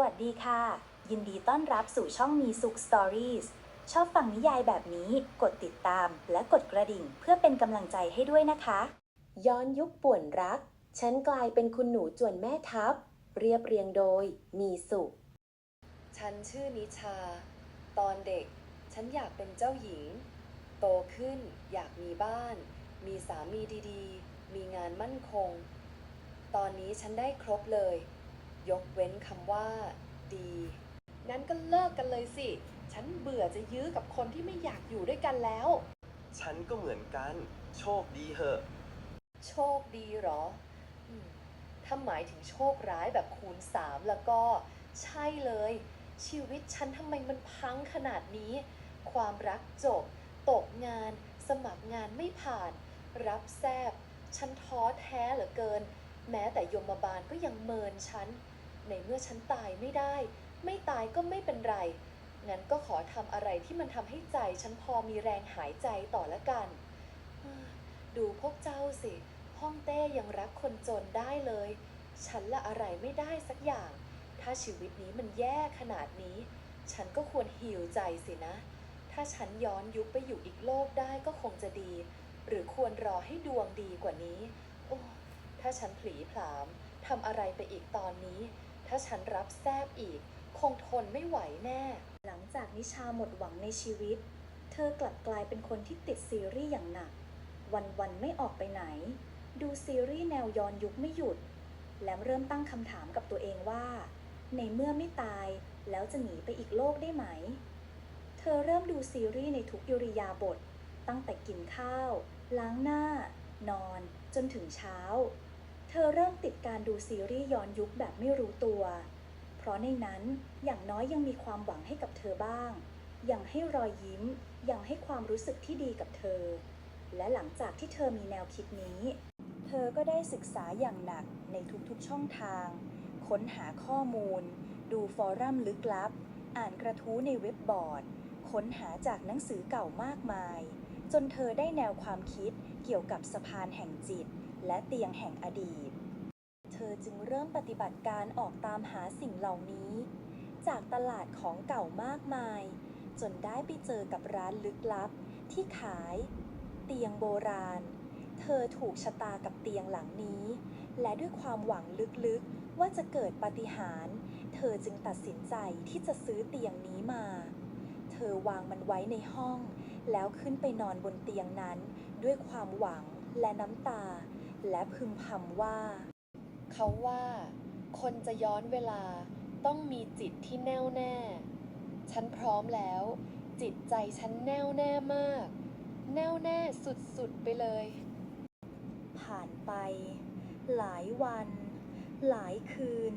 วัสดีค่ะ ยินดีต้อนรับสู่ช่องมีสุขสตอรี่ชอบฟังนิยายแบบนี้ กดติดตามและกดกระดิ่งเพื่อเป็นกำลังใจให้ด้วยนะคะ ย้อนยุคป่วนรัก ฉันกลายเป็นคุณหนูจวนแม่ทัพ เรียบเรียงโดย มีสุข ฉันชื่อนิชา ตอนเด็ก ฉันอยากเป็นเจ้าหญิง โตขึ้นอยากมีบ้าน มีสามีดีๆ มีงานมั่นคง ตอนนี้ฉันได้ครบเลย ยกเว้นคำว่าดีงั้นก็เลิกกันเลยสิ ฉันเบื่อจะยื้อกับคนที่ไม่อยากอยู่ด้วยกันแล้ว ฉันก็เหมือนกัน โชคดีเหอะ โชคดีเหรออืมถ้าหมายถึงโชคร้ายแบบคูณสามแล้วก็ ใช่เลย ชีวิตฉันทำไมมันพังขนาดนี้ ความรักจบ ตกงาน สมัครงานไม่ผ่าน รับแซบฉันท้อแท้เหลือเกิน แม้แต่ยมบาลก็ยังเมินฉัน ในเมื่อฉันตายไม่ได้ ไม่ตายก็ไม่เป็นไร งั้นก็ขอทำอะไรที่มันทำให้ใจฉันพอมีแรงหายใจต่อละกัน ดูพวกเจ้าสิ ห้องเต้ยังรักคนจนได้เลย ฉันละอะไรไม่ได้สักอย่าง ถ้าชีวิตนี้มันแย่ขนาดนี้ ฉันก็ควรหิวใจสินะ ถ้าฉันย้อนยุคไปอยู่อีกโลกได้ก็คงจะดี หรือควรรอให้ดวงดีกว่านี้ โอ้ ถ้าฉันผลีผลามทำอะไรไปอีกตอนนี้ ถ้าฉันรับแซบอีก คงทนไม่ไหวแน่ หลังจากนิชาหมดหวังในชีวิต เธอกลับกลายเป็นคนที่ติดซีรีส์อย่างหนัก วันๆไม่ออกไปไหน ดูซีรีส์แนวย้อนยุคไม่หยุด และเริ่มตั้งคำถามกับตัวเองว่า ในเมื่อไม่ตายแล้วจะหนีไปอีกโลกได้ไหม เธอเริ่มดูซีรีส์ในทุกอิริยาบถตั้งแต่กินข้าว ล้างหน้า นอน จนถึงเช้า เธอเริ่มติดการดูซีรีส์ย้อนยุคแบบไม่รู้ตัว เพราะในนั้นอย่างน้อยยังมีความหวังให้กับเธอบ้าง ยังให้รอยยิ้ม ยังให้ความรู้สึกที่ดีกับเธอ และหลังจากที่เธอมีแนวคิดนี้ เธอก็ได้ศึกษาอย่างหนักในทุกๆช่องทาง ค้นหาข้อมูล ดูฟอรัมลึกลับ อ่านกระทู้ในเว็บบอร์ด ค้นหาจากหนังสือเก่ามากมาย จนเธอได้แนวความคิดเกี่ยวกับสะพานแห่งจิต และเตียงแห่งอดีต เธอจึงเริ่มปฏิบัติการออกตามหาสิ่งเหล่านี้ จากตลาดของเก่ามากมาย จนได้ไปเจอกับร้านลึกลับ ที่ขาย เตียงโบราณ เธอถูกชะตากับเตียงหลังนี้ และด้วยความหวังลึกๆว่าจะเกิดปาฏิหาริย์เธอจึงตัดสินใจที่จะซื้อเตียงนี้มา เธอวางมันไว้ในห้อง แล้วขึ้นไปนอนบนเตียงนั้น ด้วยความหวังและน้ำตา และพึมพำว่า เขาว่า คนจะย้อนเวลาต้องมีจิตที่แน่วแน่ ฉันพร้อมแล้ว จิตใจฉันแน่วแน่มาก แน่วแน่สุดๆไปเลย ผ่านไป หลายวัน หลายคืน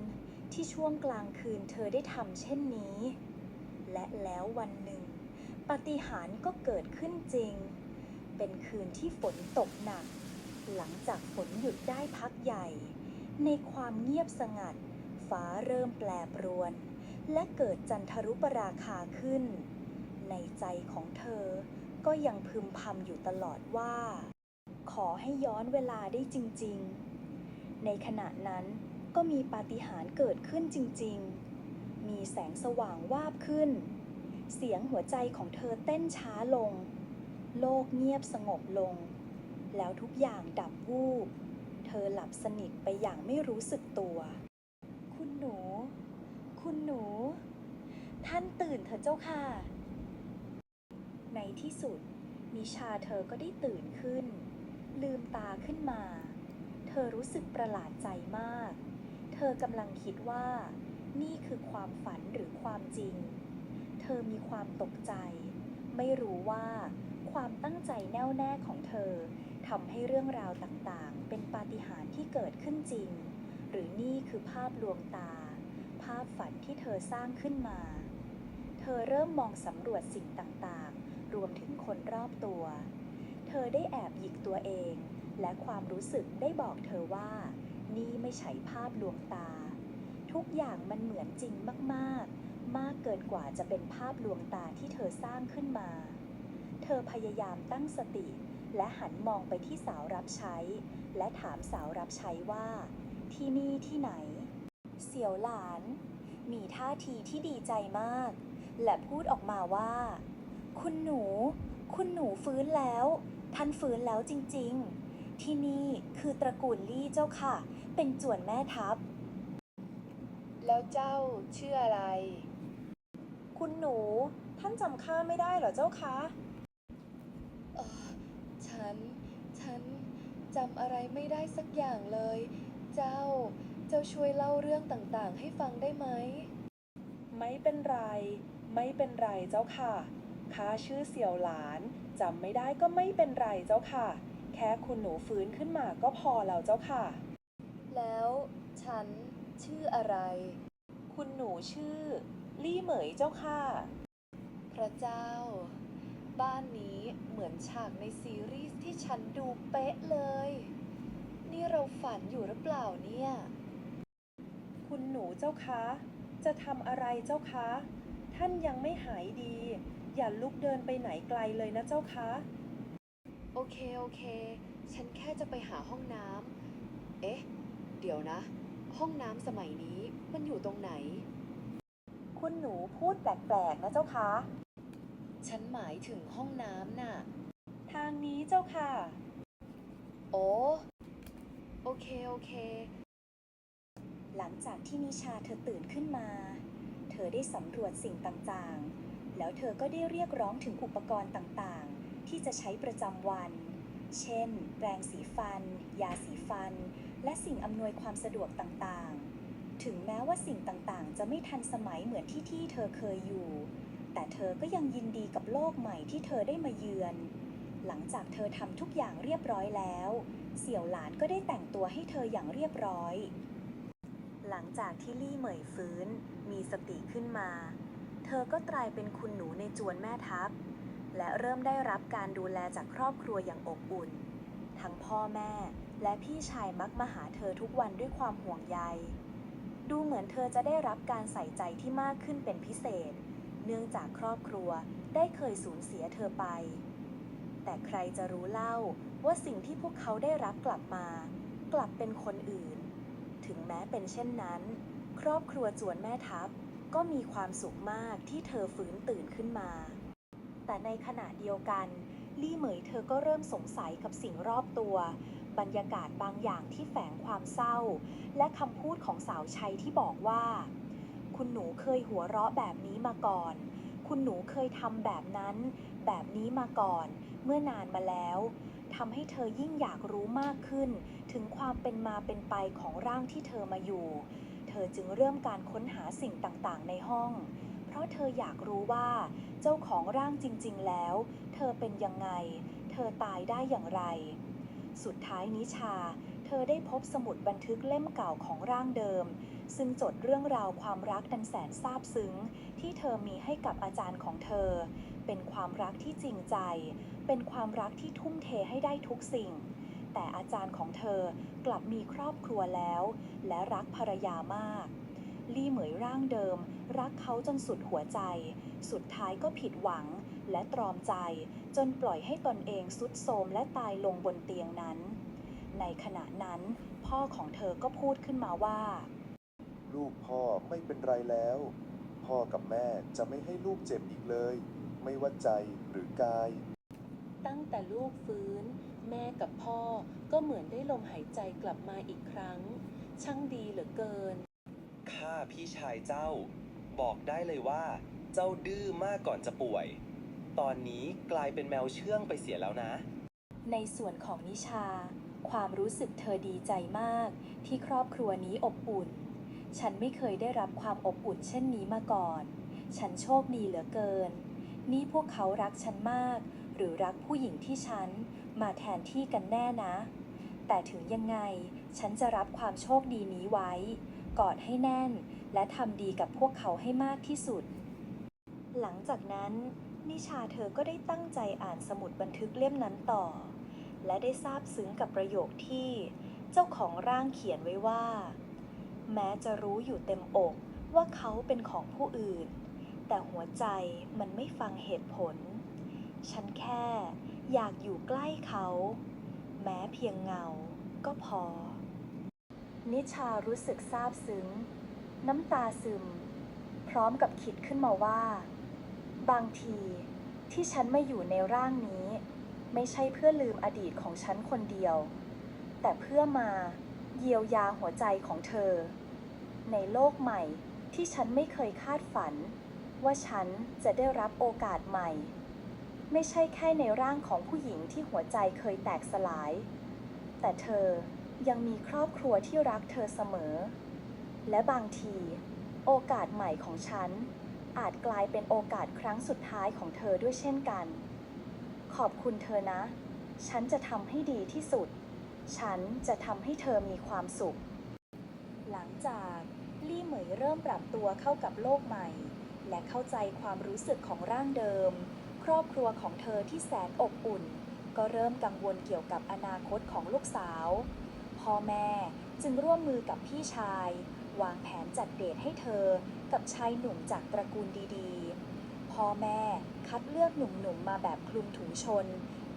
ที่ช่วงกลางคืนเธอได้ทำเช่นนี้ และแล้ววันหนึ่งปาฏิหาริย์ก็เกิดขึ้นจริง เป็นคืนที่ฝนตกหนัก หลังจากฝนหยุดได้พักใหญ่ ในความเงียบสงัด ฟ้าเริ่มแปรปรวน และเกิดจันทรุปราคาขึ้น ในใจของเธอก็ยังพึมพำอยู่ตลอดว่า ขอให้ย้อนเวลาได้จริง ๆ ในขณะนั้นก็มีปาฏิหาริย์เกิดขึ้นจริง ๆ มีแสงสว่างวาบขึ้น เสียงหัวใจของเธอเต้นช้าลง โลกเงียบสงบลง แล้วทุกอย่างดับวูบ เธอหลับสนิทไปอย่างไม่รู้สึกตัว คุณหนู คุณหนู ท่านตื่นเถอะเจ้าค่ะ ในที่สุด นิชาเธอก็ได้ตื่นขึ้น ลืมตาขึ้นมา เธอรู้สึกประหลาดใจมาก เธอกำลังคิดว่า นี่คือความฝันหรือความจริง เธอมีความตกใจ ไม่รู้ว่าความตั้งใจแน่วแน่ของเธอ ทำให้เรื่องราวต่างๆ เป็นปาฏิหาริย์ที่เกิดขึ้นจริง หรือนี่คือภาพลวงตา ภาพฝันที่เธอสร้างขึ้นมา เธอเริ่มมองสำรวจสิ่งต่างๆ รวมถึงคนรอบตัว เธอได้แอบหยิกตัวเอง และความรู้สึกได้บอกเธอว่า นี่ไม่ใช่ภาพลวงตา ทุกอย่างมันเหมือนจริงมากๆ มากเกินกว่าจะเป็นภาพลวงตาที่เธอสร้างขึ้นมา เธอพยายามตั้งสติ และหันมองไปที่สาวรับใช้ และถามสาวรับใช้ว่า ที่นี่ที่ไหน เสี่ยวหลาน มีท่าทีที่ดีใจมาก และพูดออกมาว่า คุณหนู คุณหนูฟื้นแล้ว ท่านฟื้นแล้วจริง ๆ ที่นี่คือตระกูลลี่เจ้าค่ะ เป็นจวนแม่ทัพ แล้วเจ้าชื่ออะไร คุณหนู ท่านจำข้าไม่ได้เหรอเจ้าคะ ฉัน ฉันจำอะไรไม่ได้สักอย่างเลย เจ้า เจ้าช่วยเล่าเรื่องต่างๆ ให้ฟังได้ไหม ไม่เป็นไร ไม่เป็นไรเจ้าค่ะ ข้าชื่อเสี่ยวหลานจำไม่ได้ก็ไม่เป็นไรเจ้าค่ะ แค่คุณหนูฟื้นขึ้นมาก็พอแล้วเจ้าค่ะ แล้วฉันชื่ออะไร คุณหนูชื่อ ลี่เหมยเจ้าค่ะ พระเจ้า บ้านนี้เหมือนฉากในซีรีส์ที่ฉันดูเป๊ะเลย นี่เราฝันอยู่หรือเปล่าเนี่ย คุณหนูเจ้าคะ จะทำอะไรเจ้าคะ ท่านยังไม่หายดี อย่าลุกเดินไปไหนไกลเลยนะเจ้าคะ โอเค โอเค ฉันแค่จะไปหาห้องน้ำ เอ๊ะ เดี๋ยวนะ ห้องน้ำสมัยนี้มันอยู่ตรงไหน คุณหนูพูดแปลกๆนะเจ้าคะ ฉันหมายถึงห้องน้ำน่ะ ทางนี้เจ้าค่ะ โอ้ โอเค โอเค หลังจากที่นิชาเธอตื่นขึ้นมา เธอได้สำรวจสิ่งต่างๆ แล้วเธอก็ได้เรียกร้องถึงอุปกรณ์ต่างๆ ที่จะใช้ประจำวัน เช่น แปรงสีฟัน ยาสีฟัน และสิ่งอำนวยความสะดวกต่างๆ ถึงแม้ว่าสิ่งต่างๆ จะไม่ทันสมัยเหมือนที่ที่เธอเคยอยู่ แต่เธอก็ยังยินดีกับโลกใหม่ที่เธอได้มาเยือน หลังจากเธอทำทุกอย่างเรียบร้อยแล้ว เสี่ยวหลานก็ได้แต่งตัวให้เธออย่างเรียบร้อย หลังจากที่ลี่เหมยฟื้น มีสติขึ้นมา เธอก็กลายเป็นคุณหนูในจวนแม่ทัพ และเริ่มได้รับการดูแลจากครอบครัวอย่างอบอุ่น ทั้งพ่อแม่และพี่ชายมักมาหาเธอทุกวันด้วยความห่วงใย ดูเหมือนเธอจะได้รับการใส่ใจที่มากขึ้นเป็นพิเศษ เนื่องจากครอบครัวได้เคยสูญเสียเธอไป แต่ใครจะรู้เล่าว่าสิ่งที่พวกเขาได้รับกลับมา กลับเป็นคนอื่น ถึงแม้เป็นเช่นนั้น ครอบครัวจวนแม่ทัพก็มีความสุขมากที่เธอฟื้นตื่นขึ้นมา แต่ในขณะเดียวกัน ลี่เหมยเธอก็เริ่มสงสัยกับสิ่งรอบตัว บรรยากาศบางอย่างที่แฝงความเศร้า และคำพูดของสาวชัยที่บอกว่า คุณหนูเคยหัวเราะแบบนี้มาก่อน คุณหนูเคยทำแบบนั้น แบบนี้มาก่อน เมื่อนานมาแล้วทำให้เธอยิ่งอยากรู้มากขึ้น ถึงความเป็นมาเป็นไปของร่างที่เธอมาอยู่ เธอจึงเริ่มการค้นหาสิ่งต่างๆ ในห้อง เพราะเธออยากรู้ว่า เจ้าของร่างจริง ๆ แล้ว เธอเป็นยังไง เธอตายได้อย่างไร สุดท้ายนิชา เธอได้พบสมุดบันทึกเล่มเก่าของร่างเดิม ซึ่งจดเรื่องราวความรักดันแสนซาบซึ้ง ที่เธอมีให้กับอาจารย์ของเธอ เป็นความรักที่จริงใจ เป็นความรักที่ทุ่มเทให้ได้ทุกสิ่ง แต่อาจารย์ของเธอกลับมีครอบครัวแล้ว และรักภรรยามาก ลี่เหมยร่างเดิม รักเขาจนสุดหัวใจ สุดท้ายก็ผิดหวังและตรอมใจจนปล่อยให้ตนเองสุดโทมและตายลงบนเตียงนั้น ในขณะนั้น พ่อของเธอก็พูดขึ้นมาว่า ลูกพ่อไม่เป็นไรแล้ว พ่อกับแม่จะไม่ให้ลูกเจ็บอีกเลย ไม่ว่าใจหรือกาย ตั้งแต่ลูกฟื้น แม่กับพ่อก็เหมือนได้ลมหายใจกลับมาอีกครั้ง ช่างดีเหลือเกิน ข้าพี่ชายเจ้า บอกได้เลยว่า เจ้าดื้อมากก่อนจะป่วย ตอนนี้กลายเป็นแมวเชื่องไปเสียแล้วนะ ในส่วนของนิชา ความรู้สึกเธอดีใจมากที่ครอบครัวนี้อบอุ่น ฉันไม่เคยได้รับความอบอุ่นเช่นนี้มาก่อน ฉันโชคดีเหลือเกิน นี่พวกเขารักฉันมาก หรือรักผู้หญิงที่ฉันมาแทนที่กันแน่นะ แต่ถึงยังไงฉันจะรับความโชคดีนี้ไว้ กอดให้แน่น และทำดีกับพวกเขาให้มากที่สุด หลังจากนั้นนิชาเธอก็ได้ตั้งใจอ่านสมุดบันทึกเล่มนั้นต่อ และได้ซาบซึ้งกับประโยคที่ เจ้าของร่างเขียนไว้ว่า แม้จะรู้อยู่เต็มอกว่าเขาเป็นของผู้อื่น แต่หัวใจมันไม่ฟังเหตุผล ฉันแค่อยากอยู่ใกล้เขา แม้เพียงเงาก็พอ นิชารู้สึกซาบซึ้ง น้ำตาซึม พร้อมกับคิดขึ้นมาว่า บางทีที่ฉันไมาอยู่ในร่างนี้ ไม่ใช่เพื่อลืมอดีตของฉันคนเดียว แต่เพื่อมาเยียวยาหัวใจของเธอ ในโลกใหม่ที่ฉันไม่เคยคาดฝัน ว่าฉันจะได้รับโอกาสใหม่ ไม่ใช่แค่ในร่างของผู้หญิงที่หัวใจเคยแตกสลาย แต่เธอยังมีครอบครัวที่รักเธอเสมอ และบางที โอกาสใหม่ของฉัน อาจกลายเป็นโอกาสครั้งสุดท้ายของเธอด้วยเช่นกัน ขอบคุณเธอนะ ฉันจะทำให้ดีที่สุด ฉันจะทำให้เธอมีความสุข หลังจากลี่เหมยเริ่มปรับตัวเข้ากับโลกใหม่ และเข้าใจความรู้สึกของร่างเดิม ครอบครัวของเธอที่แสนอบอุ่น ก็เริ่มกังวลเกี่ยวกับอนาคตของลูกสาว พ่อแม่จึงร่วมมือกับพี่ชาย วางแผนจัดเดทให้เธอกับชายหนุ่มจากตระกูลดีๆ พ่อแม่คัดเลือกหนุ่มๆมาแบบคลุมถุงชน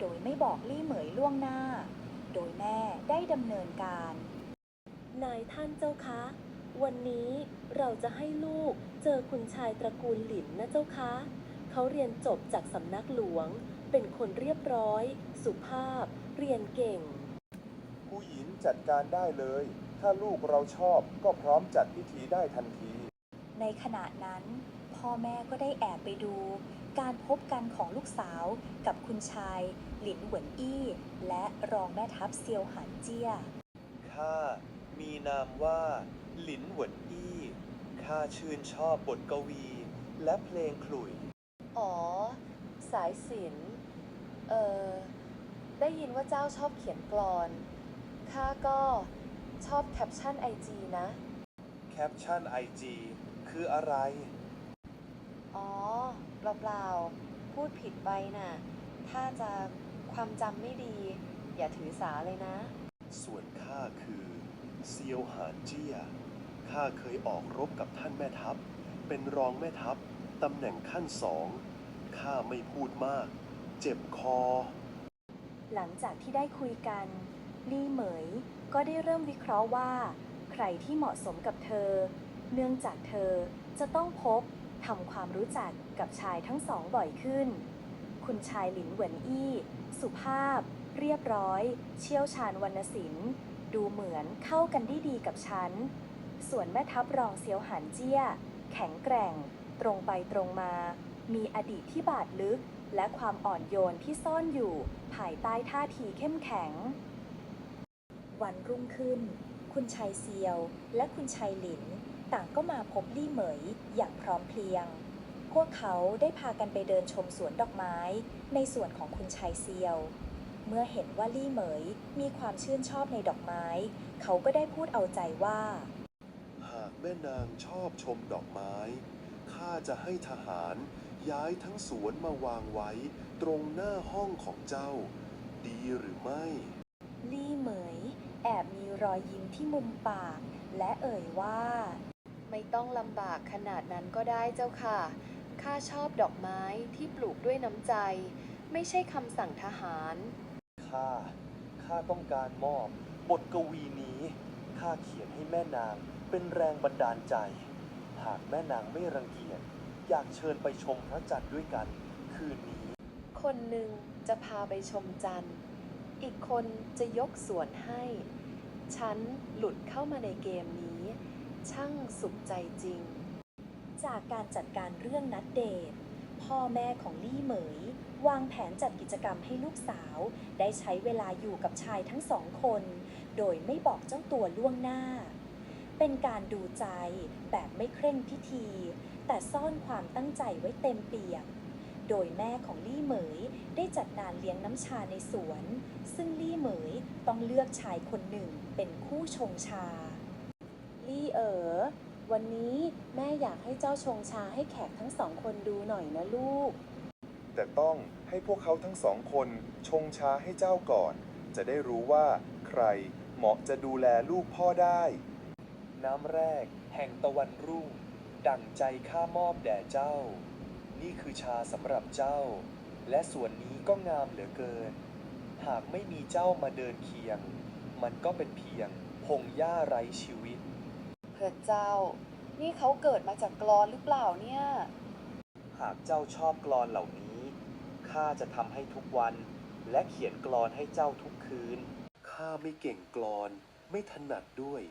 โดยไม่บอกลี่เหมยล่วงหน้า โดยแม่ได้ดำเนินการ นายท่านเจ้าคะ วันนี้เราจะให้ลูกเจอคุณชายตระกูลหลินนะเจ้าคะ เขาเรียนจบจากสำนักหลวง เป็นคนเรียบร้อย สุภาพ เรียนเก่ง ผู้หญิงจัดการได้เลย ถ้าลูกเราชอบก็พร้อมจัดพิธีได้ทันที ในขณะนั้น พ่อแม่ก็ได้แอบไปดู การพบกันของลูกสาวกับคุณชาย หลินเหวินอี้ และรองแม่ทัพเซียวหานเจี้ย ข้า มีนามว่า หลินเหวินอี้ข้าชื่นชอบบทกวี และเพลงขลุ่ย อ๋อ สายสินเอ่อได้ยินว่าเจ้าชอบเขียนกลอน ข้าก็ชอบแคปชั่นไอจีนะ แคปชั่นไอจีคืออะไร อ๋อ เปล่าๆ พูดผิดไปน่ะ ถ้าจะความจำไม่ดี อย่าถือสาเลยนะ ส่วนข้าคือ เซียวหานเจี้ย ข้าเคยออกรบกับท่านแม่ทัพ เป็นรองแม่ทัพ ตำแหน่งขั้นสอง ข้าไม่พูดมาก เจ็บคอ หลังจากที่ได้คุยกัน ลี่เหมยก็ได้เริ่มวิเคราะห์ว่า ใครที่เหมาะสมกับเธอ เนื่องจากเธอจะต้องพบทำความรู้จักกับชายทั้งสองบ่อยขึ้น คุณชายหลินเหวินอี้ สุภาพ เรียบร้อย เชี่ยวชาญวรรณศิลป์ ดูเหมือนเข้ากันได้ดีกับฉัน ส่วนแม่ทัพรองเซียวหานเจี้ย แข็งแกร่ง ตรงไปตรงมา มีอดีตที่บาดลึก และความอ่อนโยนที่ซ่อนอยู่ ภายใต้ท่าทีเข้มแข็ง วันรุ่งขึ้น คุณชายเซียว และคุณชายหลิน ต่างก็มาพบลี่เหมยอย่างพร้อมเพรียง พวกเขาได้พากันไปเดินชมสวนดอกไม้ ในส่วนของคุณชายเซียว เมื่อเห็นว่าลี่เหมย มีความชื่นชอบในดอกไม้ เขาก็ได้พูดเอาใจว่า หากแม่นางชอบชมดอกไม้ ข้าจะให้ทหารย้ายทั้งสวนมาวางไว้ ตรงหน้าห้องของเจ้า ดีหรือไม่ ลี่เหมย แอบมีรอยยิ้มที่มุมปาก และเอ่ยว่า ไม่ต้องลำบากขนาดนั้นก็ได้เจ้าค่ะ ข้าชอบดอกไม้ที่ปลูกด้วยน้ำใจ ไม่ใช่คำสั่งทหาร ข้า ข้าต้องการมอบ บทกวีนี้ข้าเขียนให้แม่นางเป็นแรงบันดาลใจ หากแม่นางไม่รังเกียจอยากเชิญไปชมพระจันทร์ด้วยกัน คืนนี้ คนหนึ่งจะพาไปชมจันทร์ อีกคนจะยกสวนให้ ฉันหลุดเข้ามาในเกมนี้ ช่างสุขใจจริง จากการจัดการเรื่องนัดเดท พ่อแม่ของลี่เหมย วางแผนจัดกิจกรรมให้ลูกสาว ได้ใช้เวลาอยู่กับชายทั้งสองคน โดยไม่บอกเจ้าตัวล่วงหน้า เป็นการดูใจแบบไม่เคร่งพิธี แต่ซ่อนความตั้งใจไว้เต็มเปี่ยมโดยแม่ของลี่เหมยได้จัดงานเลี้ยงน้ำชาในสวน ซึ่งลี่เหมยต้องเลือกชายคนหนึ่งเป็นคู่ชงชา ลี่เอ๋อ วันนี้แม่อยากให้เจ้าชงชาให้แขกทั้งสองคนดูหน่อยนะลูก แต่ต้องให้พวกเขาทั้งสองคนชงชาให้เจ้าก่อน จะได้รู้ว่าใครเหมาะจะดูแลลูกพ่อได้ น้ำแรก แห่งตะวันรุ่ง ดั่งใจข้ามอบแด่เจ้า นี่คือชาสำหรับเจ้า และส่วนนี้ก็งามเหลือเกิน หากไม่มีเจ้ามาเดินเคียง มันก็เป็นเพียงพงหญ้าไร้ชีวิต เพื่อเจ้า นี่เขาเกิดมาจากกรอนหรือเปล่าเนี่ย หากเจ้าชอบกลอนเหล่านี้ ข้าจะทำให้ทุกวัน และเขียนกลอนให้เจ้าทุกคืน ข้าไม่เก่งกลอน ไม่ถนัดด้วย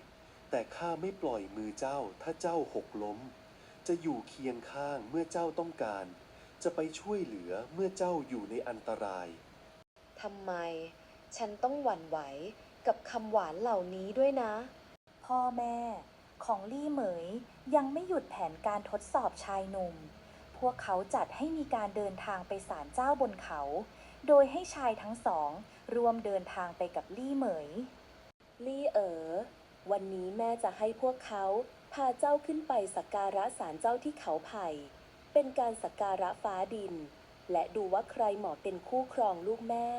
แต่ข้าไม่ปล่อยมือเจ้าถ้าเจ้าหกล้ม จะอยู่เคียงข้างเมื่อเจ้าต้องการ จะไปช่วยเหลือเมื่อเจ้าอยู่ในอันตราย ทำไม ฉันต้องหวั่นไหวกับคำหวานเหล่านี้ด้วยนะ พ่อแม่ ของลี่เหมยยังไม่หยุดแผนการทดสอบชายหนุ่ม พวกเขาจัดให้มีการเดินทางไปศาลเจ้าบนเขา โดยให้ชายทั้งสองร่วมเดินทางไปกับลี่เหมย ลี่เอ๋อ วันนี้แม่จะให้พวกเขาพาเจ้าขึ้นไปสักการะศาลเจ้าที่เขาไผ่ เป็นการสักการะฟ้าดิน และดูว่าใครเหมาะเป็นคู่ครองลูกแม่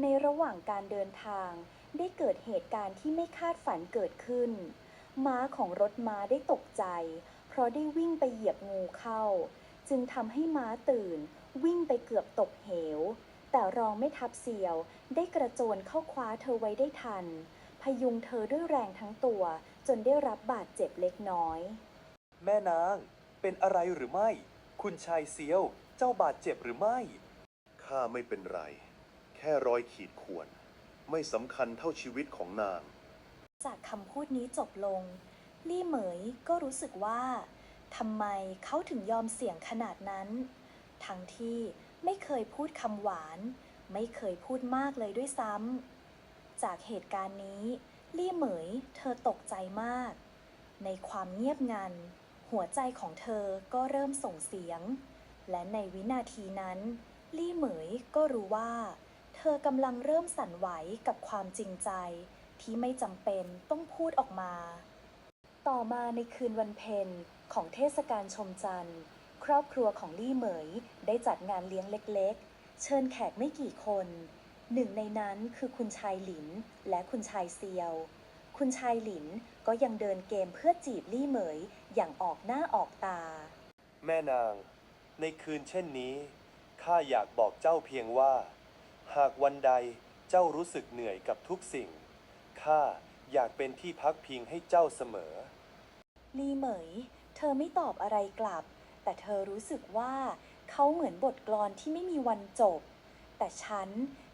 ในระหว่างการเดินทางได้เกิดเหตุการณ์ที่ไม่คาดฝันเกิดขึ้น ม้าของรถม้าได้ตกใจ เพราะได้วิ่งไปเหยียบงูเข้า จึงทำให้ม้าตื่น วิ่งไปเกือบตกเหว แต่รองไม่ทับเสียวได้กระโจนเข้าคว้าเธอไว้ได้ทัน พยุงเธอด้วยแรงทั้งตัว จนได้รับบาดเจ็บเล็กน้อย แม่นางเป็นอะไรหรือไม่ คุณชายเซียว เจ้าบาดเจ็บหรือไม่ ข้าไม่เป็นไร แค่รอยขีดข่วน ไม่สำคัญเท่าชีวิตของนาง จากคำพูดนี้จบลง ลี่เหมยก็รู้สึกว่าทำไมเขาถึงยอมเสี่ยงขนาดนั้น ทั้งที่ไม่เคยพูดคำหวาน ไม่เคยพูดมากเลยด้วยซ้ำ จากเหตุการณ์นี้ ลี่เหมยเธอตกใจมาก ในความเงียบงัน หัวใจของเธอก็เริ่มส่งเสียง และในวินาทีนั้น ลี่เหมยก็รู้ว่า เธอกำลังเริ่มสั่นไหวกับความจริงใจ ที่ไม่จำเป็นต้องพูดออกมา ต่อมาในคืนวันเพ็ญของเทศกาลชมจันทร์ ครอบครัวของลี่เหมยได้จัดงานเลี้ยงเล็กๆ เชิญแขกไม่กี่คน หนึ่งในนั้นคือคุณชายหลินและคุณชายเซียว คุณชายหลินก็ยังเดินเกมเพื่อจีบลี่เหมยอย่างออกหน้าออกตา แม่นาง ในคืนเช่นนี้ข้าอยากบอกเจ้าเพียงว่า หากวันใดเจ้ารู้สึกเหนื่อยกับทุกสิ่ง ข้าอยากเป็นที่พักพิงให้เจ้าเสมอ ลีเหมย เธอไม่ตอบอะไรกลับ แต่เธอรู้สึกว่าเขาเหมือนบทกลอนที่ไม่มีวันจบ แต่ฉัน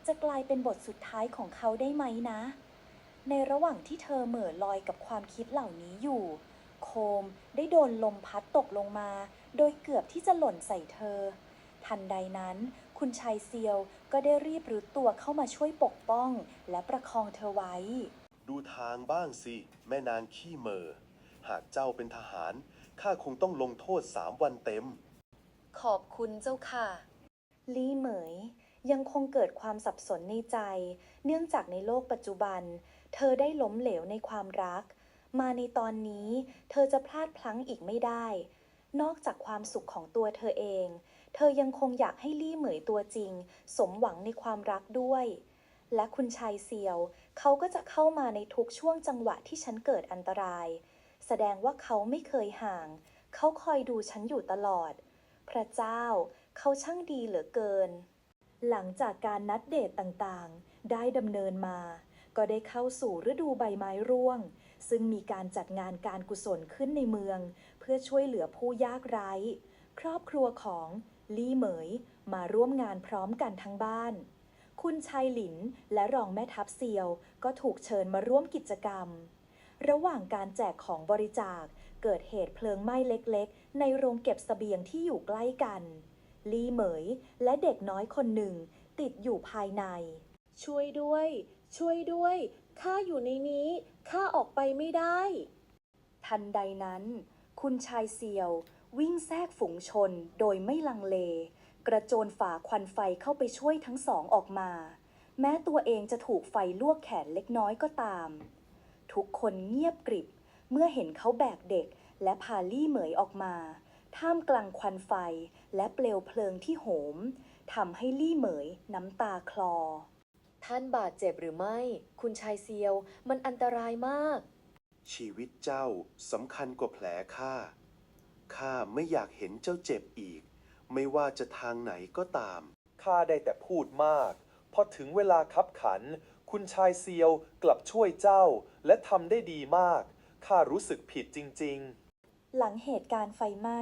จะกลายเป็นบทสุดท้ายของเขาได้ไหมนะ ในระหว่างที่เธอเหม่อลอยกับความคิดเหล่านี้อยู่ โคมได้โดนลมพัดตกลงมา โดยเกือบที่จะหล่นใส่เธอ ทันใดนั้น คุณชายเซียวก็ได้รีบรุดตัวเข้ามาช่วยปกป้อง และประคองเธอไว้ ดูทางบ้างสิ แม่นางขี้เหมอ หากเจ้าเป็นทหาร ข้าคงต้องลงโทษสามวันเต็ม ขอบคุณเจ้าค่ะ ลี่เหมย ยังคงเกิดความสับสนในใจ เนื่องจากในโลกปัจจุบัน เธอได้ล้มเหลวในความรัก มาในตอนนี้เธอจะพลาดพลั้งอีกไม่ได้ นอกจากความสุขของตัวเธอเอง เธอยังคงอยากให้ลี่เหมยตัวจริง สมหวังในความรักด้วย และคุณชายเซียว เขาก็จะเข้ามาในทุกช่วงจังหวะที่ฉันเกิดอันตราย แสดงว่าเขาไม่เคยห่าง เขาคอยดูฉันอยู่ตลอด พระเจ้า เขาช่างดีเหลือเกิน หลังจากการนัดเดทต่างๆ ได้ดำเนินมา ก็ได้เข้าสู่ฤดูใบไม้ร่วง ซึ่งมีการจัดงานการกุศลขึ้นในเมือง เพื่อช่วยเหลือผู้ยากไร้ ครอบครัวของลี่เหมยมาร่วมงานพร้อมกันทั้งบ้าน คุณชายหลินและรองแม่ทัพเซียว ก็ถูกเชิญมาร่วมกิจกรรม ระหว่างการแจกของบริจาคเกิดเหตุเพลิงไหม้เล็กๆ ในโรงเก็บสเสบียงที่อยู่ใกล้กัน ลีเหมยและเด็กน้อยคนหนึ่งติดอยู่ภายใน ช่วยด้วย ช่วยด้วย ข้าอยู่ในนี้ ข้าออกไปไม่ได้ ทันใดนั้น คุณชายเซียววิ่งแทรกฝูงชนโดยไม่ลังเล กระโจนฝ่าควันไฟเข้าไปช่วยทั้งสองออกมา แม้ตัวเองจะถูกไฟลวกแขนเล็กน้อยก็ตาม ทุกคนเงียบกริบ เมื่อเห็นเขาแบกเด็กและพาลี่เหมยออกมา ท่ามกลางควันไฟและเปลวเพลิงที่โหมทำให้ลี่เหมยน้ำตาคลอ ท่านบาดเจ็บหรือไม่ คุณชายเซียว มันอันตรายมาก ชีวิตเจ้าสำคัญกว่าแผลข้าข้าไม่อยากเห็นเจ้าเจ็บอีก ไม่ว่าจะทางไหนก็ตาม ข้าได้แต่พูดมาก พอถึงเวลาคับขัน คุณชายเซียวกลับช่วยเจ้า และทำได้ดีมาก ข้ารู้สึกผิดจริง หลังเหตุการณ์ไฟไหม้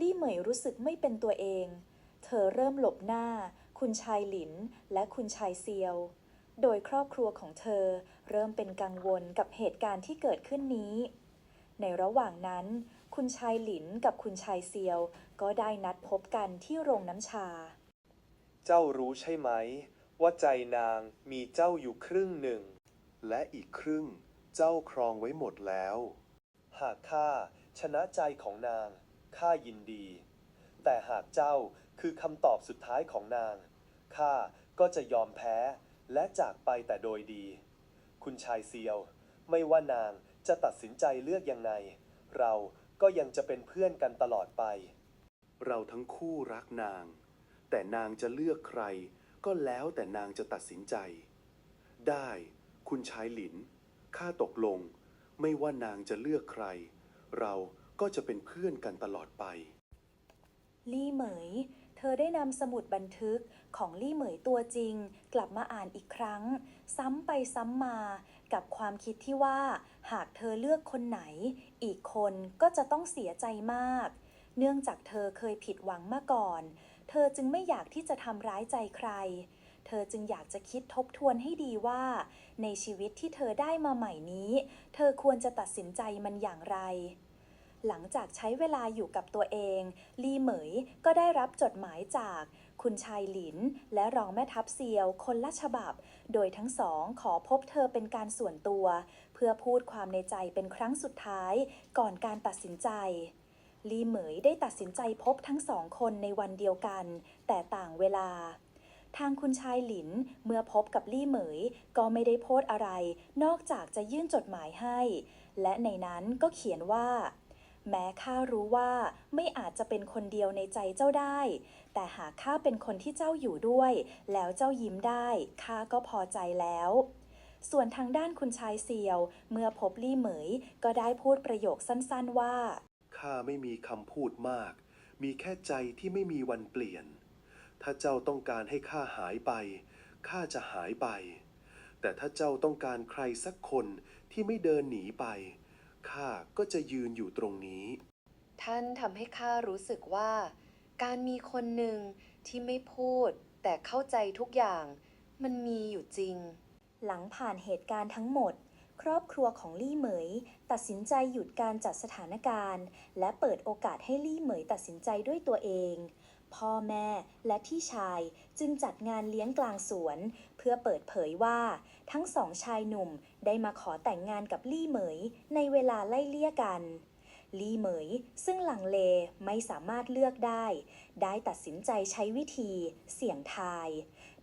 ลี่เหมยรู้สึกไม่เป็นตัวเอง เธอเริ่มหลบหน้า คุณชายหลิน และคุณชายเซียว โดยครอบครัวของเธอเริ่มเป็นกังวลกับเหตุการณ์ที่เกิดขึ้นนี้ ในระหว่างนั้น คุณชายหลินกับคุณชายเซียว ก็ได้นัดพบกันที่โรงน้ำชา เจ้ารู้ใช่ไหม ว่าใจนางมีเจ้าอยู่ครึ่งหนึ่ง และอีกครึ่งเจ้าครองไว้หมดแล้ว หากข้าชนะใจของนางข้ายินดี แต่หากเจ้าคือคำตอบสุดท้ายของนางข้าก็จะยอมแพ้และจากไปแต่โดยดี คุณชายเซียว ไม่ว่านางจะตัดสินใจเลือกยังไง เรา ก็ยังจะเป็นเพื่อนกันตลอดไป เราทั้งคู่รักนาง แต่นางจะเลือกใคร ก็แล้วแต่นางจะตัดสินใจ ได้ คุณชายหลิน ข้าตกลง ไม่ว่านางจะเลือกใคร เราก็จะเป็นเพื่อนกันตลอดไป ลี่เหมย เธอได้นำสมุดบันทึกของลี่เหมยตัวจริง กลับมาอ่านอีกครั้ง ซ้ำไปซ้ำมากับความคิดที่ว่า หากเธอเลือกคนไหน อีกคนก็จะต้องเสียใจมาก เนื่องจากเธอเคยผิดหวังมาก่อน เธอจึงไม่อยากที่จะทำร้ายใจใคร เธอจึงอยากจะคิดทบทวนให้ดีว่า ในชีวิตที่เธอได้มาใหม่นี้ เธอควรจะตัดสินใจมันอย่างไรหลังจากใช้เวลาอยู่กับตัวเอง ลีเหมยก็ได้รับจดหมายจาก คุณชายหลิน และรองแม่ทัพเซียว คนละฉบับ โดยทั้งสองขอพบเธอเป็นการส่วนตัว เพื่อพูดความในใจเป็นครั้งสุดท้าย ก่อนการตัดสินใจลี่เหมยได้ตัดสินใจพบทั้งสองคนในวันเดียวกัน แต่ต่างเวลา ทางคุณชายหลินเมื่อพบกับลี่เหมยก็ไม่ได้โพสต์อะไร นอกจากจะยื่นจดหมายให้ และในนั้นก็เขียนว่า แม้ข้ารู้ว่าไม่อาจจะเป็นคนเดียวในใจเจ้าได้ แต่หากข้าเป็นคนที่เจ้าอยู่ด้วย แล้วเจ้ายิ้มได้ข้าก็พอใจแล้ว ส่วนทางด้านคุณชายเซียว เมื่อพบลี่เหมยก็ได้พูดประโยคสั้นๆว่าข้าไม่มีคำพูดมาก มีแค่ใจที่ไม่มีวันเปลี่ยน ถ้าเจ้าต้องการให้ข้าหายไปข้าจะหายไป แต่ถ้าเจ้าต้องการใครสักคนที่ไม่เดินหนีไป ข้าก็จะยืนอยู่ตรงนี้ ท่านทำให้ข้ารู้สึกว่า การมีคนหนึ่งที่ไม่พูด แต่เข้าใจทุกอย่าง มันมีอยู่จริง หลังผ่านเหตุการณ์ทั้งหมด ครอบครัวของลี่เหมย ตัดสินใจหยุดการจัดสถานการณ์ และเปิดโอกาสให้ลี่เหมยตัดสินใจด้วยตัวเอง พ่อแม่และพี่ชายจึงจัดงานเลี้ยงกลางสวน เพื่อเปิดเผยว่า ทั้งสองชายหนุ่มได้มาขอแต่งงานกับลี่เหมย ในเวลาไล่เลี่ยกัน ลี่เหมยซึ่งหลังเลไม่สามารถเลือกได้ ได้ตัดสินใจใช้วิธี เสี่ยงทาย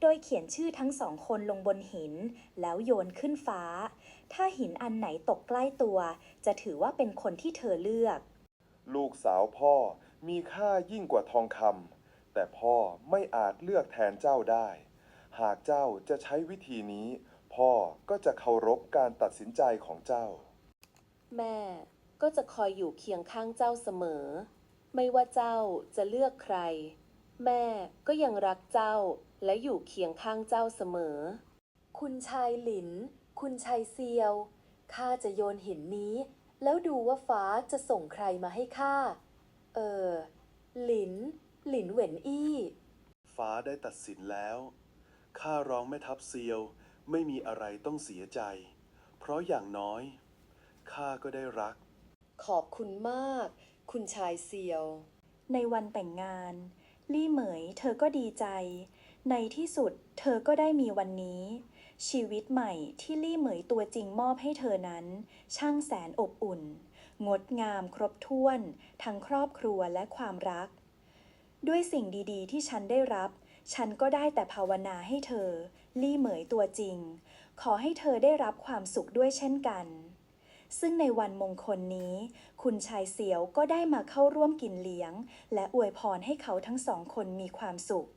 โดยเขียนชื่อทั้งสองคนลงบนหิน แล้วโยนขึ้นฟ้า ถ้าหินอันไหนตกใกล้ตัว จะถือว่าเป็นคนที่เธอเลือก ลูกสาวพ่อมีค่ายิ่งกว่าทองคำ แต่พ่อไม่อาจเลือกแทนเจ้าได้ หากเจ้าจะใช้วิธีนี้ พ่อก็จะเคารพการตัดสินใจของเจ้า แม่ก็จะคอยอยู่เคียงข้างเจ้าเสมอ ไม่ว่าเจ้าจะเลือกใคร แม่ก็ยังรักเจ้าและอยู่เคียงข้างเจ้าเสมอ คุณชายหลิน คุณชายเซียว ข้าจะโยนหินนี้ แล้วดูว่าฟ้าจะส่งใครมาให้ข้า เออ หลิน หลินเหวินอี้ ฟ้าได้ตัดสินแล้ว ข้าร้องแม่ทัพเซียวไม่มีอะไรต้องเสียใจ เพราะอย่างน้อย ข้าก็ได้รัก ขอบคุณมาก คุณชายเซียว ในวันแต่งงาน ลี่เหมยเธอก็ดีใจ ในที่สุดเธอก็ได้มีวันนี้ ชีวิตใหม่ที่ลี่เหมยตัวจริงมอบให้เธอนั้น ช่างแสนอบอุ่น งดงามครบถ้วน ทั้งครอบครัวและความรัก ด้วยสิ่งดีๆ ที่ฉันได้รับ ฉันก็ได้แต่ภาวนาให้เธอ ลี่เหมยตัวจริง ขอให้เธอได้รับความสุขด้วยเช่นกัน ซึ่งในวันมงคลนี้ คุณชายเสียวก็ได้มาเข้าร่วมกินเลี้ยง และอวยพรให้เขาทั้งสองคนมีความสุข